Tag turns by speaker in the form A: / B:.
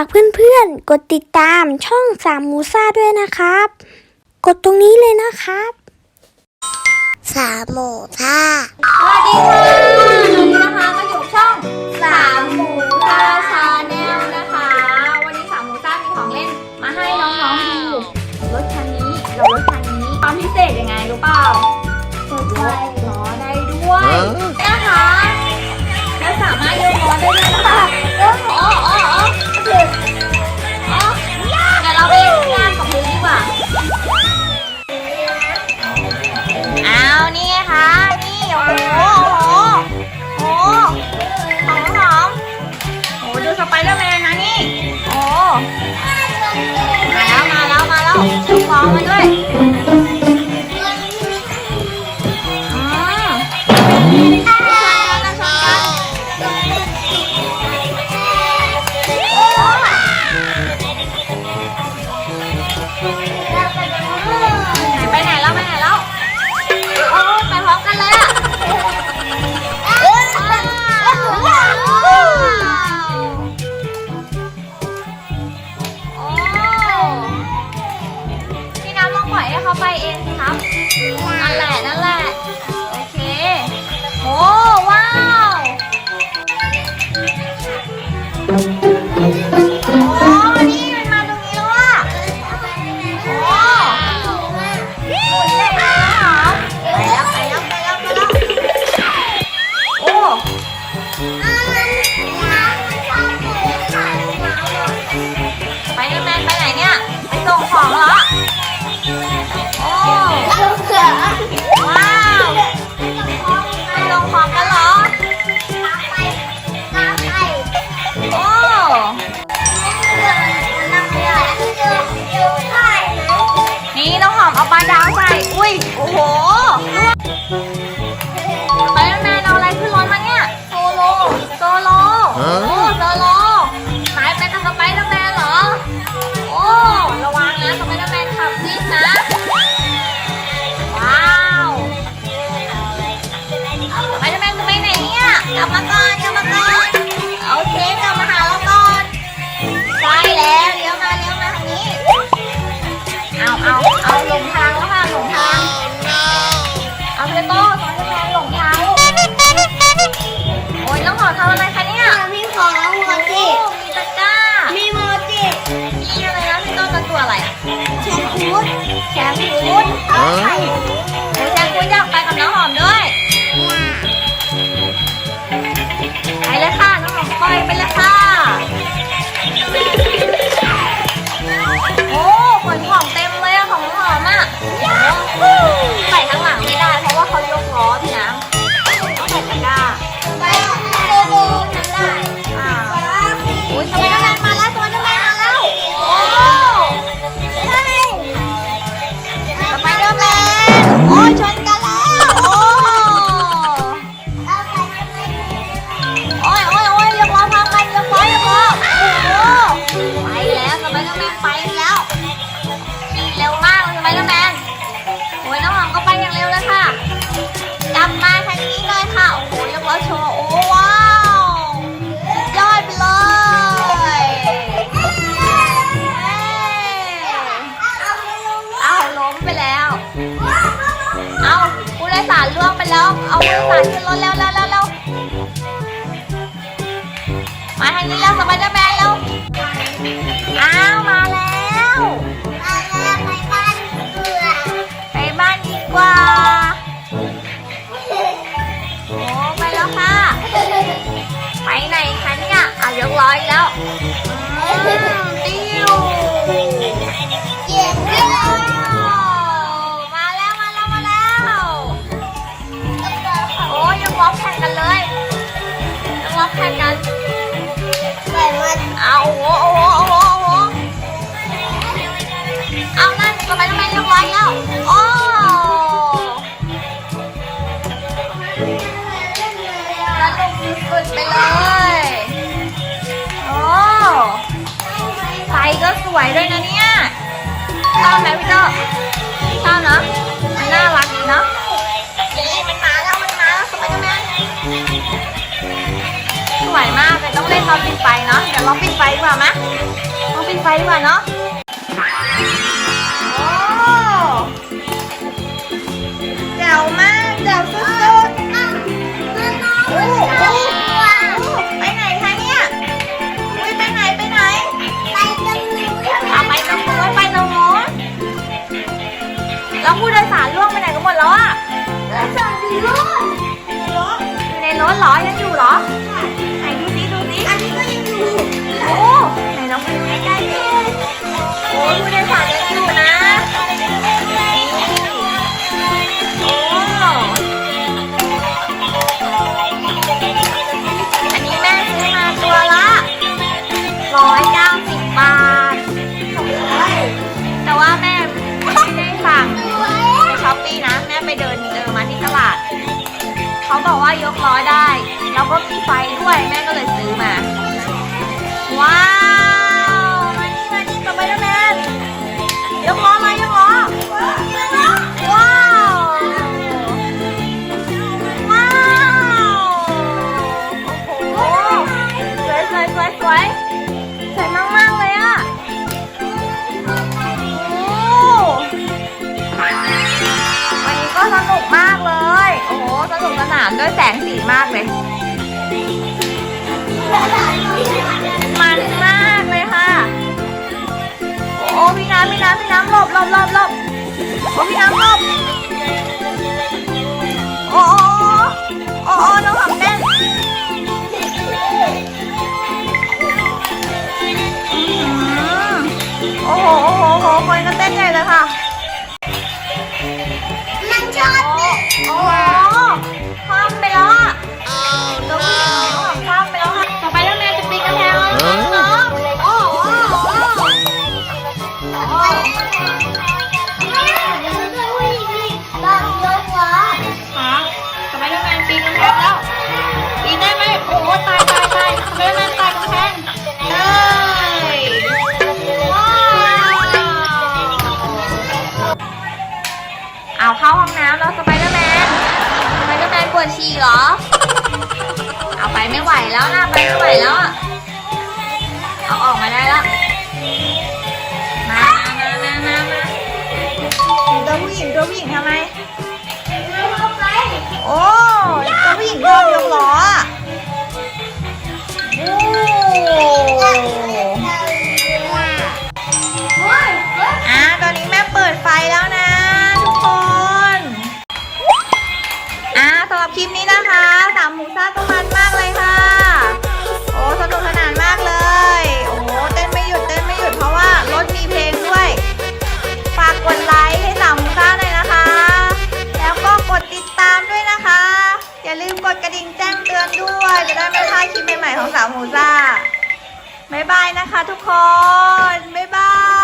A: ากเพื่อนๆ กดติดตามช่องสามมูซาด้วยนะครับ กดตรงนี้เลยนะครับ
B: สามหมูซา
C: สวัสดีค่ะวันนี้นะคะก็อยู่ช่องสามหมูท่าชาแนลนะคะ วันนี้สามหมูซามีของเล่นมาให้น้องๆดูรถคันนี้เรารถคันนี้ตอนพิเศษยังไงรู้เปล่าได้ฟล้อได้ด้วยนะคะและสามารถโยนล้อได้ด้วยค่ะ โอ้มาแล้วมาแล้วมาแล้วชูของมาด้วย ไปเดอแมนไปไหนเนี่ย ไปส่งของเหรอ โอ้ ว้าวลงของกันหร
B: อ
C: โอ้ นี่น้งหอมเอา
B: ปลา
C: ดาว
B: ใส่
C: อุ้ย โอ้โห แกไม่รู้ ผู้โดสารขึ้นรถแล้วแล้วแล้วแมาทางนี้แล้วสไปเดอร์แมนแล้วอ้าว
B: กั
C: นเล
B: ย
C: ต้องรับแค่กันปลย
B: มัน
C: เอาโอ้โหโอ้โหโอ้โหเอานั่นทำไมทำไมเรียบร้อแล้วโอ้แล้วลงสุดไปเลยโอไฟก็สวยด้วยนะเนี่ยชอบไหมพี่โตชอบเนาะน่ารักดีเนาะ อบปิดไฟเนาะเดี๋ยวลองปิดไฟดีกว่าไหมลองปิดไฟดีกว่าเนาะโอ้แจ๋วมากแจ๋วสุดไปไหนคะเนี่ยไปไหนไปไหนเอาไปตรงน้นไปตน้นแล้วผู้โดยสารล่วงไปไหนกันหมดแล้วอะอยู่ในรถเหรอยัง โมากเลย โอ้โหสนุกสนานด้วยแสงสีมากเลย มันมากเลยค่ะ โอ้พี่น้ำพี่น้ำพี่น้ำหลบหลบหลบหลบโอ้พี่น้ำหลบโอ้โอ้โอ้น้องหอมเต้นโอ้โหโอ้โหโอ้โหคนก็เต้นใหญ่เลยค่ะ โอ้โหค่ะต่อไปแล้วแม่ปีนกำแพงแล้วปีนได้ไหมโอ้โหตายตายตายต่อไปแล้วแม่ตายกำแพงเลยว้าวเอาเข้าห้องน้ำแล้วสไปเดอร์แมนสไปเดอร์แมนปวดฉี่เหรอ เอาไปไม่ไหวแล้วนะไปไม่ไหวแล้วอะเอาออกมาได้แล้ว โอ้ตัวผู้หญิงชอบยกล้ออะโอ้อะตอนนี้แม่เปิดไฟแล้วนะทุกคนอ่าสำหรับคลิปนี้นะคะ สามหมูซ่าก็มันมากเลยค่ะ ดกระดิ่งแจ้งเตือนด้วย จะได้ไม่พลาดคลิปใหม่ๆของสาวหมูซ่าบ๊ายบายนะคะทุกคน บ๊าย